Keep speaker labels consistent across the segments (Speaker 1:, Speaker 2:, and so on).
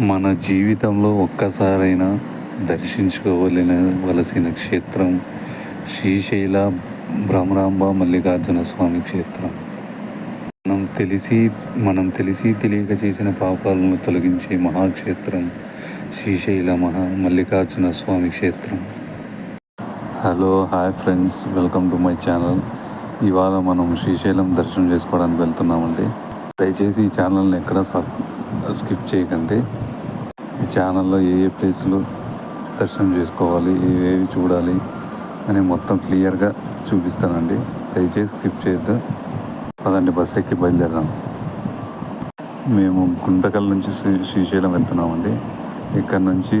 Speaker 1: మన జీవితంలో ఒక్కసారైనా దర్శించుకోవలసిన క్షేత్రం శ్రీశైల భ్రమరాంబ మల్లికార్జున స్వామి క్షేత్రం. మనం తెలిసి మనం తెలిసి తెలియక చేసిన పాపాలను తొలగించే మహాక్షేత్రం శ్రీశైల మహా మల్లికార్జున స్వామి క్షేత్రం. Hello hi friends welcome to my channel. ఇవాళ మనం శ్రీశైలం దర్శనం చేసుకోవడానికి వెళ్తున్నామండి. దయచేసి ఈ ఛానల్ని ఎక్కడ స్కిప్ చేయకండి. ఈ ఛానల్లో ఏ ఏ ప్లేసులు దర్శనం చేసుకోవాలి ఏవేవి చూడాలి అని మొత్తం క్లియర్గా చూపిస్తానండి. దయచేసి స్కిప్ చేయొద్దు. పదండి బస్ ఎక్కి బయలుదేరదాం. మేము గుంటకల్ నుంచి శ్రీ శ్రీశైలం వెళ్తున్నామండి. ఇక్కడ నుంచి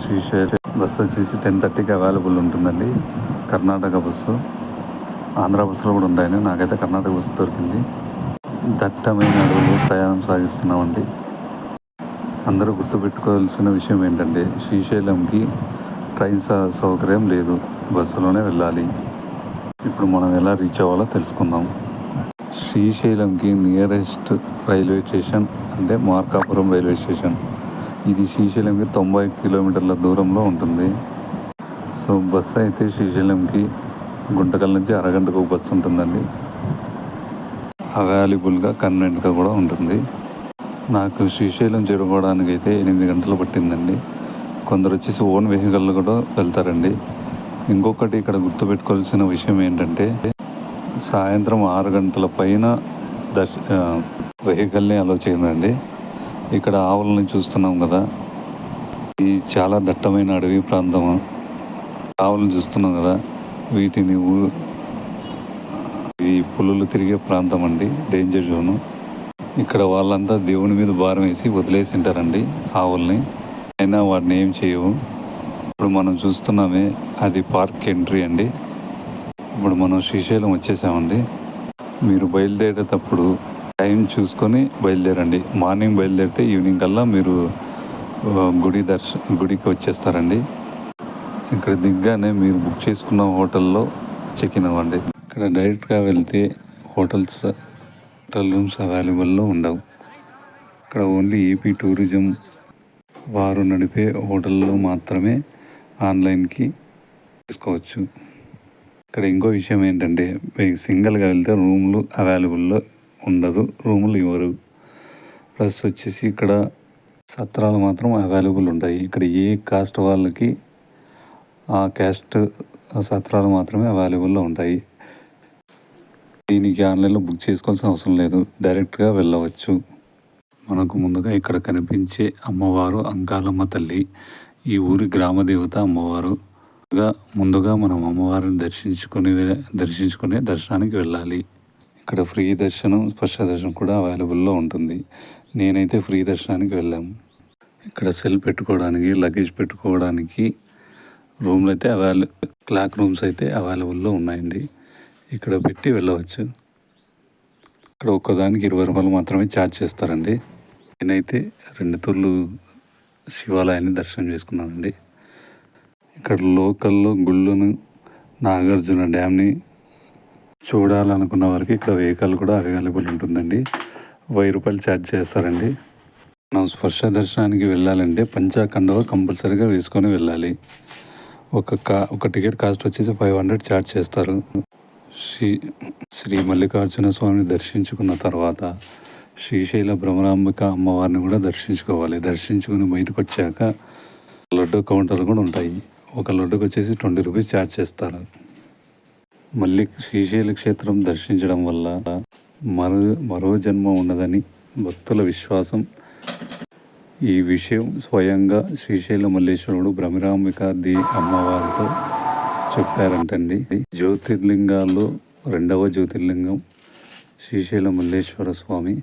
Speaker 1: శ్రీశైలం బస్సు వచ్చేసి టెన్ థర్టీకి అవైలబుల్ ఉంటుందండి. కర్ణాటక బస్సు. ఆంధ్ర బస్సులో కూడా ఉంటాయని నాకైతే కర్ణాటక బస్సు దొరికింది. దట్టమైన అడవులు ప్రయాణం సాగిస్తున్నామండి. అందరూ గుర్తుపెట్టుకోవాల్సిన విషయం ఏంటంటే శ్రీశైలంకి ట్రైన్ సౌకర్యం లేదు. బస్సులోనే వెళ్ళాలి. ఇప్పుడు మనం ఎలా రీచ్ అవ్వాలో తెలుసుకుందాం. శ్రీశైలంకి నియరెస్ట్ రైల్వే స్టేషన్ అంటే మార్కాపురం రైల్వే స్టేషన్. ఇది శ్రీశైలంకి తొంభై కిలోమీటర్ల దూరంలో ఉంటుంది. సో బస్సు అయితే శ్రీశైలంకి గుంటకల్ నుంచి అరగంటకు బస్సు ఉంటుందండి. అవైలబుల్గా కన్వెంట్గా కూడా ఉంటుంది. నాకు శ్రీశైలం చేరుకోవడానికి అయితే ఎనిమిది గంటలు పట్టిందండి. కొందరు వచ్చేసి ఓన్ వెహికల్ కూడా వెళ్తారండి. ఇంకొకటి ఇక్కడ గుర్తుపెట్టుకోవాల్సిన విషయం ఏంటంటే సాయంత్రం ఆరు గంటల పైన దర్శ వెహికల్ని అలో చేయనండి. ఇక్కడ ఆవులని చూస్తున్నాం కదా. ఇది చాలా దట్టమైన అడవి ప్రాంతం. ఆవులను చూస్తున్నాం కదా. వీటిని ఈ పులులు తిరిగే ప్రాంతం అండి. Danger zone. ఇక్కడ వాళ్ళంతా దేవుని మీద భారం వేసి వదిలేసి ఉంటారండి ఆవుల్ని. అయినా వాటిని ఏం చేయవు. ఇప్పుడు మనం చూస్తున్నామే అది పార్క్ ఎంట్రీ అండి. ఇప్పుడు మనం శ్రీశైలం వచ్చేసామండి. మీరు బయలుదేరేటప్పుడు టైం చూసుకొని బయలుదేరండి. మార్నింగ్ బయలుదేరితే ఈవినింగ్ కల్లా మీరు గుడి దర్శ గుడికి వచ్చేస్తారండి. ఇక్కడ దిగ్గానే మీరు బుక్ చేసుకున్న హోటల్లో చెక్ ఇన్ అవ్వండి. ఇక్కడ డైరెక్ట్గా వెళ్తే హోటల్స్ హోటల్ రూమ్స్ అవైలబుల్లో ఉండవు. ఇక్కడ ఓన్లీ ఏపీ టూరిజం వారు నడిపే హోటల్లో మాత్రమే ఆన్లైన్కి తీసుకోవచ్చు. ఇక్కడ ఇంకో విషయం ఏంటంటే మీకు సింగిల్గా వెళ్తే రూమ్లు అవైలబుల్లో ఉండదు రూములు ఇవ్వరు. ప్లస్ వచ్చేసి ఇక్కడ సత్రాలు మాత్రం అవైలబుల్ ఉంటాయి. ఇక్కడ ఏ కాస్ట్ వాళ్ళకి ఆ క్యాస్ట్ సత్రాలు మాత్రమే అవైలబుల్లో ఉంటాయి. దీనికి ఆన్లైన్లో బుక్ చేసుకోవాల్సిన అవసరం లేదు. డైరెక్ట్గా వెళ్ళవచ్చు. మనకు ముందుగా ఇక్కడ కనిపించే అమ్మవారు అంకాలమ్మ తల్లి ఈ ఊరి గ్రామ దేవత అమ్మవారు. ముందుగా మనం అమ్మవారిని దర్శించుకుని దర్శించుకునే దర్శనానికి వెళ్ళాలి. ఇక్కడ ఫ్రీ దర్శనం స్పర్శ దర్శనం కూడా అవైలబుల్లో ఉంటుంది. నేనైతే ఫ్రీ దర్శనానికి వెళ్ళాము ఇక్కడ సెల్ పెట్టుకోవడానికి లగేజ్ పెట్టుకోవడానికి రూమ్లు అయితే అవైల క్లాక్ రూమ్స్ అయితే అవైలబుల్లో ఉన్నాయండి. ఇక్కడ పెట్టి వెళ్ళవచ్చు. ఇక్కడ ఒక్కదానికి ఇరవై రూపాయలు మాత్రమే ఛార్జ్ చేస్తారండి. నేనైతే రెండు తూర్లు శివాలయాన్ని దర్శనం చేసుకున్నానండి. ఇక్కడ లోకల్లో గుళ్ళను నాగార్జున డ్యామ్ని చూడాలనుకున్న వారికి ఇక్కడ వెహికల్ కూడా అవైలబుల్ ఉంటుందండి. వెయ్యి రూపాయలు ఛార్జ్ చేస్తారండి. మనం స్పర్శ దర్శనానికి వెళ్ళాలంటే పంచాకండవ కంపల్సరీగా వేసుకొని వెళ్ళాలి. ఒక కా ఒక టికెట్ కాస్ట్ వచ్చేసి ఫైవ్ హండ్రెడ్ ఛార్జ్ చేస్తారు. శ్రీ శ్రీ మల్లికార్జున స్వామిని దర్శించుకున్న తర్వాత శ్రీశైల భ్రమరాంబిక అమ్మవారిని కూడా దర్శించుకోవాలి. దర్శించుకుని బయటకు వచ్చాక లడ్డు కౌంటర్లు కూడా ఉంటాయి. ఒక లడ్డుకు వచ్చేసి ట్వంటీ రూపీస్ ఛార్జ్ చేస్తారు. మళ్ళీ శ్రీశైల క్షేత్రం దర్శించడం వల్ల మరో మరో జన్మ ఉండదని భక్తుల విశ్వాసం. ఈ విషయం స్వయంగా శ్రీశైల మల్లేశ్వరుడు భ్రమరాంబిక ది అమ్మవారితో చెప్పారంటండి. జ్యోతిర్లింగాల్లో రెండవ జ్యోతిర్లింగం శ్రీశైల మల్లేశ్వర స్వామి.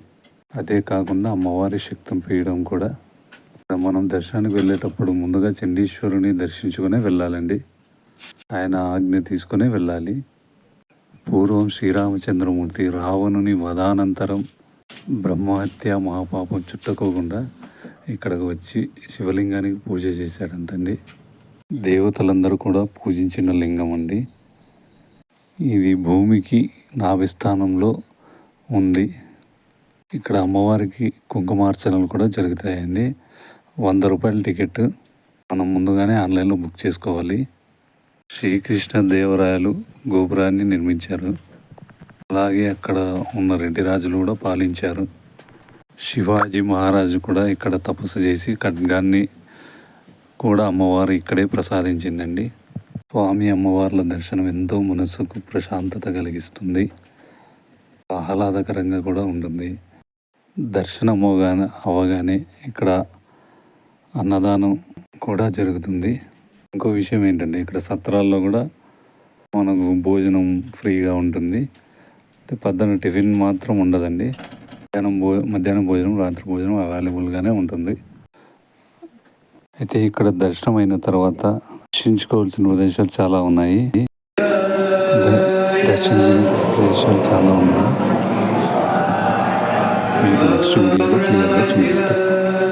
Speaker 1: అదే కాకుండా అమ్మవారి శక్తం పీయడం కూడా. మనం దర్శనానికి వెళ్ళేటప్పుడు ముందుగా చండీశ్వరుని దర్శించుకునే వెళ్ళాలండి. ఆయన ఆజ్ఞ తీసుకునే వెళ్ళాలి. పూర్వం శ్రీరామచంద్రమూర్తి రావణుని వధానంతరం బ్రహ్మహత్య మహాపాపం చుట్టుకోకుండా ఇక్కడికి వచ్చి శివలింగానికి పూజ చేశాడంటండి. దేవతలందరూ కూడా పూజించిన లింగం అండి. ఇది భూమికి నాభిస్థానంలో ఉంది. ఇక్కడ అమ్మవారికి కుంకుమార్చనలు కూడా జరుగుతాయండి. వంద రూపాయల టికెట్. మనం ముందుగానే ఆన్లైన్లో బుక్ చేసుకోవాలి. శ్రీకృష్ణ దేవరాయలు గోపురాన్ని నిర్మించారు. అలాగే అక్కడ ఉన్న రెడ్డి రాజులు కూడా పాలించారు. శివాజీ మహారాజు కూడా ఇక్కడ తపస్సు చేసి ఖడ్గాన్ని కూడా అమ్మవారు ఇక్కడే ప్రసాదించిందండి. స్వామి అమ్మవార్ల దర్శనం ఎంతో మనసుకు ప్రశాంతత కలిగిస్తుంది. ఆహ్లాదకరంగా కూడా ఉంటుంది. దర్శనం అవగానే అవగానే ఇక్కడ అన్నదానం కూడా జరుగుతుంది. ఇంకో విషయం ఏంటంటే ఇక్కడ సత్రాల్లో కూడా మనకు భోజనం ఫ్రీగా ఉంటుంది. అయితే పొద్దున టిఫిన్ మాత్రం ఉండదండి. మధ్యాహ్నం భో మధ్యాహ్నం భోజనం రాత్రి భోజనం అవైలబుల్గానే ఉంటుంది. అయితే ఇక్కడ దర్శనం అయిన తర్వాత దర్శించుకోవాల్సిన ప్రదేశాలు చాలా ఉన్నాయి. ద- దర్శించిన ప్రదేశాలు చాలా ఉన్నాయి. మీకు నెక్స్ట్ వీడియోలో క్లియర్గా చూపిస్తాను.